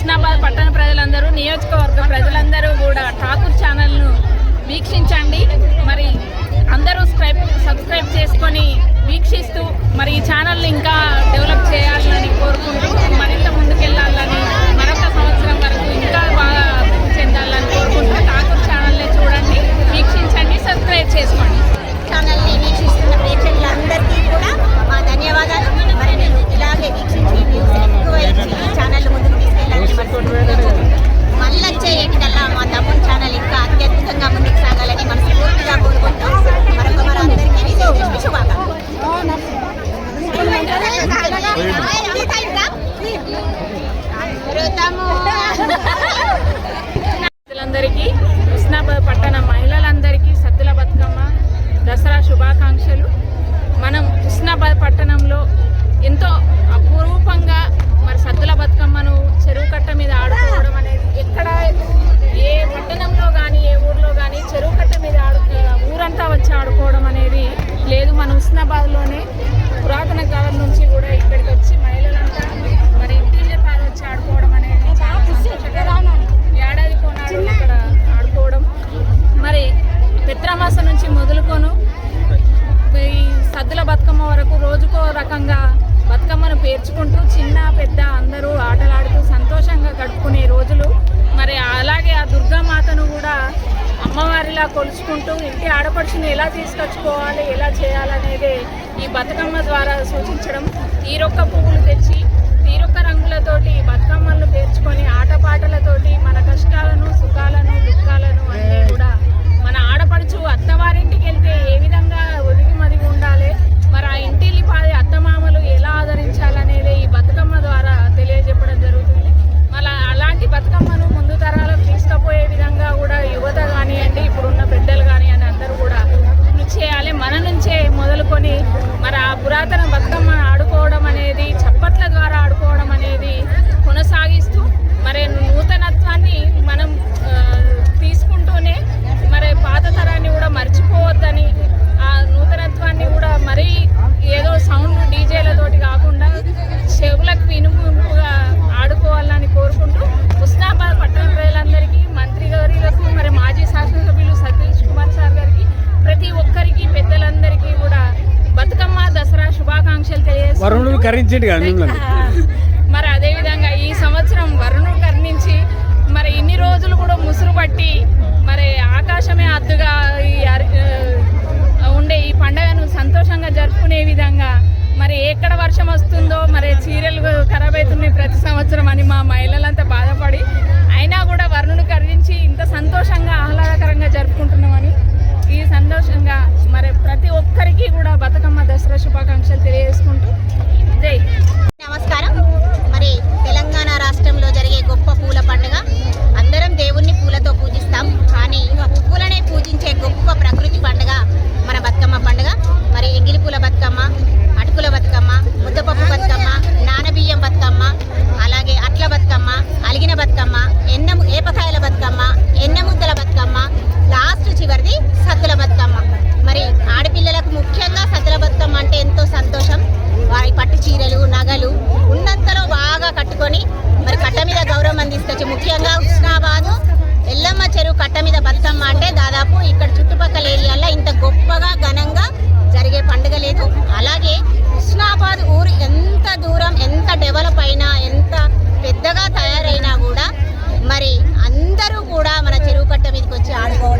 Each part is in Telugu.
హుస్నాబాద్ పట్టణ ప్రజలందరూ నియోజకవర్గ ప్రజలందరూ కూడా ఠాకూర్ ఛానల్ను వీక్షించండి. మరి అందరూ సబ్స్క్రైబ్ సబ్స్క్రైబ్ చేసుకొని వీక్షిస్తూ మరి ఈ ఛానల్ని ఇంకా వరకు రోజుకో రకంగా బతుకమ్మను పేర్చుకుంటూ చిన్న పెద్ద అందరూ ఆటలాడుతూ సంతోషంగా గడుపుకునే రోజులు. మరి అలాగే ఆ దుర్గామాతను కూడా అమ్మవారిలా కొలుచుకుంటూ ఇంటి ఆడపడుచుని ఎలా తీసుకొచ్చుకోవాలి ఎలా చేయాలనేది ఈ బతుకమ్మ ద్వారా సూచించడం. తీరొక్క పువ్వులు తెచ్చి తీరొక్క రంగులతోటి బతుకమ్మలను పేర్చుకొని ఆటపాటలతోటి మన కష్టాలను సుఖాలను చెవులకు వినుము ఆడుకోవాలని కోరుకుంటూ ఉస్నాబాద్ పట్టణ ప్రజలందరికీ మంత్రి గౌరీలకు మరి మాజీ శాసనసభ్యులు సతీష్ కుమార్ సార్ గారికి ప్రతి ఒక్కరికి పెద్దలందరికీ కూడా బతుకమ్మ దసరా శుభాకాంక్షలు తెలియజేస్తారు మరి అదేవిధంగా ఈ సంవత్సరం వరుణుడు కర్ణించి మరి ఇన్ని రోజులు కూడా ముసురు పట్టి గుట్ట మీద బతుకమ్మ అంటే దాదాపు ఇక్కడ చుట్టుపక్కల ఏరియాల్లో ఇంత గొప్పగా ఘనంగా జరిగే పండుగ లేదు. అలాగే కృష్ణాబాద్ ఊరు ఎంత దూరం ఎంత డెవలప్ అయినా ఎంత పెద్దగా తయారైనా కూడా మరి అందరూ కూడా మన చెరువు కట్ట మీదకి వచ్చి ఆడుకోవడం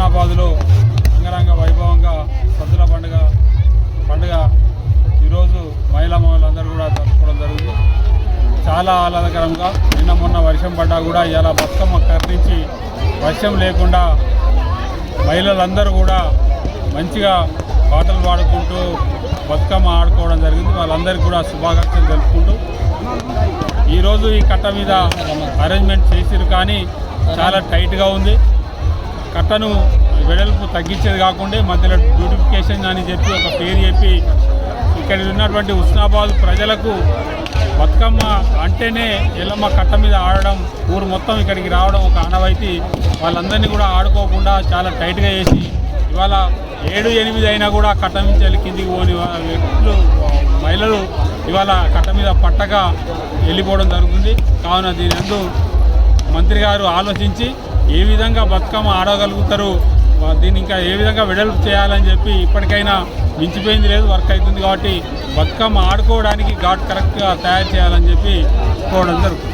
హుస్నాబాద్లో అంగరంగ వైభవంగా సద్దుల పండుగ పండుగ. ఈరోజు మహిళా మహిళలందరూ కూడా జరుపుకోవడం జరుగుతుంది చాలా ఆహ్లాదకరంగా నిన్న మొన్న వర్షం పడ్డా కూడా ఇలా బతుకమ్మ కర్రించి వర్షం లేకుండా మహిళలందరూ కూడా మంచిగా పాటలు పాడుకుంటూ బతుకమ్మ ఆడుకోవడం జరిగింది. వాళ్ళందరికీ కూడా శుభాకాంక్షలు తెలుపుకుంటూ. ఈరోజు ఈ కట్ట మీద అరేంజ్మెంట్ చేసిరు కానీ చాలా టైట్గా ఉంది. కట్టను వెడల్పు తగ్గించేది కాకుండా మధ్యలో బ్యూటిఫికేషన్ అని చెప్పి ఒక పేరు చెప్పి ఇక్కడ ఉన్నటువంటి ఉస్నాబాద్ ప్రజలకు బతుకమ్మ అంటేనే ఎల్లమ్మ కట్ట మీద ఆడడం ఊరు మొత్తం ఇక్కడికి రావడం ఒక ఆనవాయితీ. వాళ్ళందరినీ కూడా ఆడుకోకుండా చాలా టైట్గా చేసి ఇవాళ ఏడు ఎనిమిది అయినా కూడా కట్ట నుంచి కిందికి పోని వ్యక్తులు మహిళలు ఇవాళ కట్ట మీద పట్టగా వెళ్ళిపోవడం జరుగుతుంది. కావున దీని మంత్రి గారు ఆలోచించి ఏ విధంగా బతుకమ్మ ఆడగలుగుతారు? దీన్ని ఇంకా ఏ విధంగా వెడల్పు చేయాలని చెప్పి ఇప్పటికైనా మించిపోయింది లేదు వర్క్ అవుతుంది కాబట్టి బతుకమ్మ ఆడుకోవడానికి ఘాట్ కరెక్ట్గా తయారు చేయాలని చెప్పి కోవడం జరుగుతుంది.